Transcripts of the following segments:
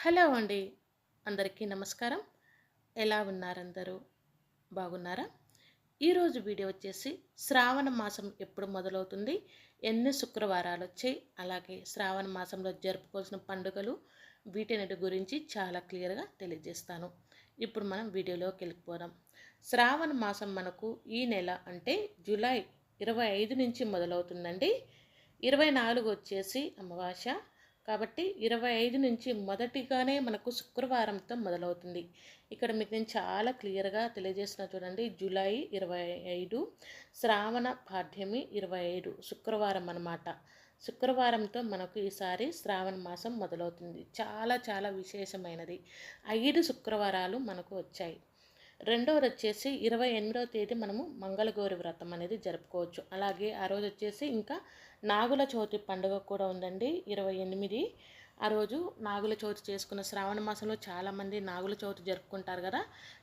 Hello అండి. అందరికీ నమస్కారం. ఎలా ఉన్నారందరూ? బాగున్నారా? ఈరోజు వీడియో వచ్చేసి శ్రావణ మాసం ఎప్పుడు మొదలవుతుంది? ఎన్ని శుక్రవారాలు వచ్చాయి? అలాగే శ్రావణ మాసంలో జరుపుకోవాల్సిన పండుగలు వీటినటి గురించి చాలా క్లియర్గా తెలియజేస్తాను. ఇప్పుడు మనం వీడియోలోకి వెళ్ళిపోదాం. శ్రావణ మాసం మనకు ఈ నెల అంటే జూలై ఇరవై ఐదు నుంచి మొదలవుతుందండి. ఇరవై నాలుగు వచ్చేసి అమావాస్య కాబట్టి ఇరవై ఐదు నుంచి మొదటిగానే మనకు శుక్రవారంతో మొదలవుతుంది. ఇక్కడ మీకు నేను చాలా క్లియర్గా తెలియజేసిన చూడండి. జూలై ఇరవై ఐదు శ్రావణ పాఠ్యమి ఇరవై ఐదు శుక్రవారం అన్నమాట. శుక్రవారంతో మనకు ఈసారి శ్రావణ మాసం మొదలవుతుంది. చాలా చాలా విశేషమైనది. ఐదు శుక్రవారాలు మనకు వచ్చాయి. రెండవది వచ్చేసి ఇరవై ఎనిమిదవ తేదీ మనము మంగళగౌరి వ్రతం అనేది జరుపుకోవచ్చు. అలాగే ఆ రోజు వచ్చేసి ఇంకా నాగుల చవితి పండుగ కూడా ఉందండి. ఇరవై ఎనిమిది ఆ రోజు నాగుల చవితి చేసుకున్న శ్రావణ మాసంలో చాలామంది నాగుల చవితి జరుపుకుంటారు కదా.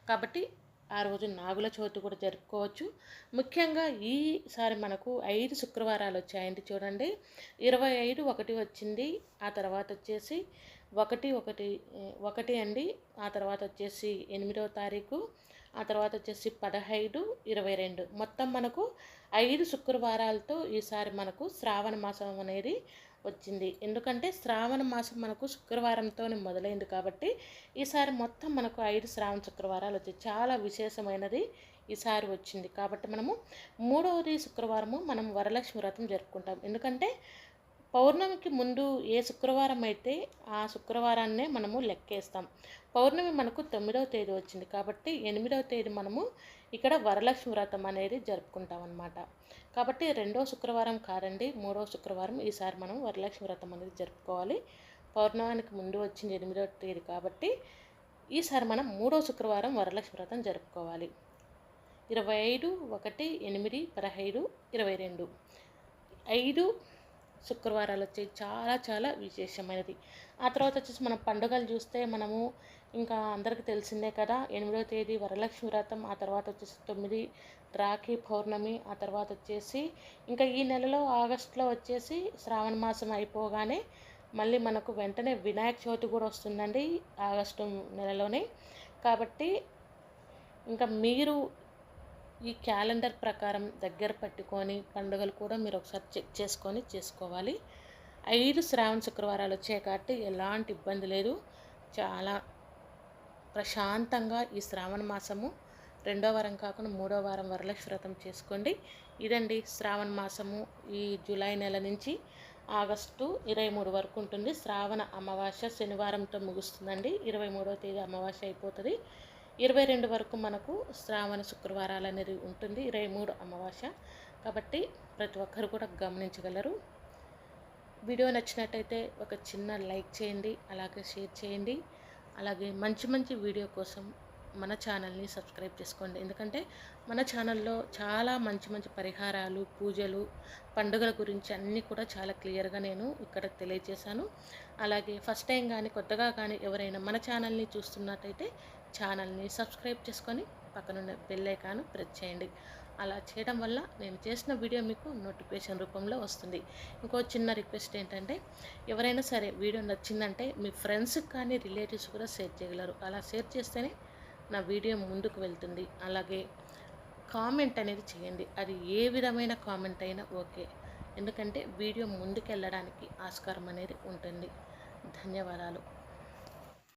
కాబట్టి ఆ రోజు నాగుల చవితి కూడా జరుపుకోవచ్చు. ముఖ్యంగా ఈసారి మనకు ఐదు శుక్రవారాలు వచ్చాయండి చూడండి. ఇరవై ఐదు ఒకటి వచ్చింది. ఆ తర్వాత వచ్చేసి ఒకటి ఒకటి ఒకటి అండి. ఆ తర్వాత వచ్చేసి ఎనిమిదవ తారీఖు ఆ తర్వాత వచ్చేసి పదహైదు ఇరవై రెండు. మొత్తం మనకు ఐదు శుక్రవారాలతో ఈసారి మనకు శ్రావణ మాసం అనేది వచ్చింది. ఎందుకంటే శ్రావణ మాసం మనకు శుక్రవారంతోనే మొదలైంది కాబట్టి ఈసారి మొత్తం మనకు ఐదు శ్రావణ శుక్రవారాలు వచ్చాయి. చాలా విశేషమైనది ఈసారి వచ్చింది. కాబట్టి మనము మూడవది శుక్రవారము మనం వరలక్ష్మి వ్రతం జరుపుకుంటాం. ఎందుకంటే పౌర్ణమికి ముందు ఏ శుక్రవారం అయితే ఆ శుక్రవారాన్నే మనము లెక్కేస్తాం. పౌర్ణమి మనకు తొమ్మిదవ తేదీ వచ్చింది కాబట్టి ఎనిమిదవ తేదీ మనము ఇక్కడ వరలక్ష్మి వ్రతం అనేది జరుపుకుంటాం అనమాట కాబట్టి రెండవ శుక్రవారం కాదండి మూడవ శుక్రవారం ఈసారి మనం వరలక్ష్మి వ్రతం అనేది జరుపుకోవాలి. పౌర్ణమానికి ముందు వచ్చింది ఎనిమిదవ తేదీ కాబట్టి ఈసారి మనం మూడవ శుక్రవారం వరలక్ష్మి వ్రతం జరుపుకోవాలి. ఇరవై ఐదు ఒకటి ఎనిమిది పదహైదు ఇరవై రెండు. ఐదు శుక్రవారాలు వచ్చాయి చాలా చాలా విశేషమైనది. ఆ తర్వాత వచ్చేసి మనం పండుగలు చూస్తే మనము ఇంకా అందరికీ తెలిసిందే కదా ఎనిమిదవ తేదీ వరలక్ష్మి వ్రతం ఆ తర్వాత వచ్చేసి తొమ్మిది రాఖీ పౌర్ణమి ఆ తర్వాత వచ్చేసి ఇంకా ఈ నెలలో ఆగస్టులో వచ్చేసి శ్రావణ మాసం అయిపోగానే మళ్ళీ మనకు వెంటనే వినాయక చవితి కూడా వస్తుందండి ఆగస్టు నెలలోనే. కాబట్టి ఇంకా మీరు ఈ క్యాలెండర్ ప్రకారం దగ్గర పెట్టుకొని పండుగలు కూడా మీరు ఒకసారి చెక్ చేసుకొని చేసుకోవాలి. ఐదు శ్రావణ శుక్రవారాలు వచ్చాయి కాబట్టి ఎలాంటి ఇబ్బంది లేదు. చాలా ప్రశాంతంగా ఈ శ్రావణ మాసము రెండో వారం కాకుండా మూడో వారం వరలక్ష్మి వ్రతం చేసుకోండి. ఇదండి శ్రావణ మాసము. ఈ జూలై నెల నుంచి ఆగస్టు ఇరవై మూడు వరకు ఉంటుంది. శ్రావణ అమావాస్య శనివారంతో ముగుస్తుందండి. ఇరవై మూడవ తేదీ అమావాస్య అయిపోతుంది. ఇరవై రెండు వరకు మనకు శ్రావణ శుక్రవారాలు అనేది ఉంటుంది. ఇరవై మూడు అమావాస్య. కాబట్టి ప్రతి ఒక్కరు కూడా గమనించగలరు. వీడియో నచ్చినట్టయితే ఒక చిన్న లైక్ చేయండి. అలాగే షేర్ చేయండి. అలాగే మంచి మంచి వీడియో కోసం మన ఛానల్ని సబ్స్క్రైబ్ చేసుకోండి. ఎందుకంటే మన ఛానల్లో చాలా మంచి మంచి పరిహారాలు పూజలు పండుగల గురించి అన్నీ కూడా చాలా క్లియర్గా నేను ఇక్కడ తెలియజేశాను. అలాగే ఫస్ట్ టైం కానీ కొత్తగా కానీ ఎవరైనా మన ఛానల్ని చూస్తున్నట్టయితే ఛానల్ని సబ్స్క్రైబ్ చేసుకొని పక్కనున్న బెల్ ఐకాన్ ప్రెస్ చేయండి. అలా చేయడం వల్ల నేను చేసిన వీడియో మీకు నోటిఫికేషన్ రూపంలో వస్తుంది. ఇంకో చిన్న రిక్వెస్ట్ ఏంటంటే ఎవరైనా సరే వీడియో నచ్చిందంటే మీ ఫ్రెండ్స్కి కానీ రిలేటివ్స్ కూడా షేర్ చేయగలరు. అలా షేర్ చేస్తేనే నా వీడియో ముందుకు వెళ్తుంది. అలాగే కామెంట్ అనేది చేయండి. అది ఏ విధమైన కామెంట్ అయినా ఓకే. ఎందుకంటే వీడియో ముందుకు వెళ్ళడానికి ఆస్కారం అనేది ఉంటుంది. ధన్యవాదాలు.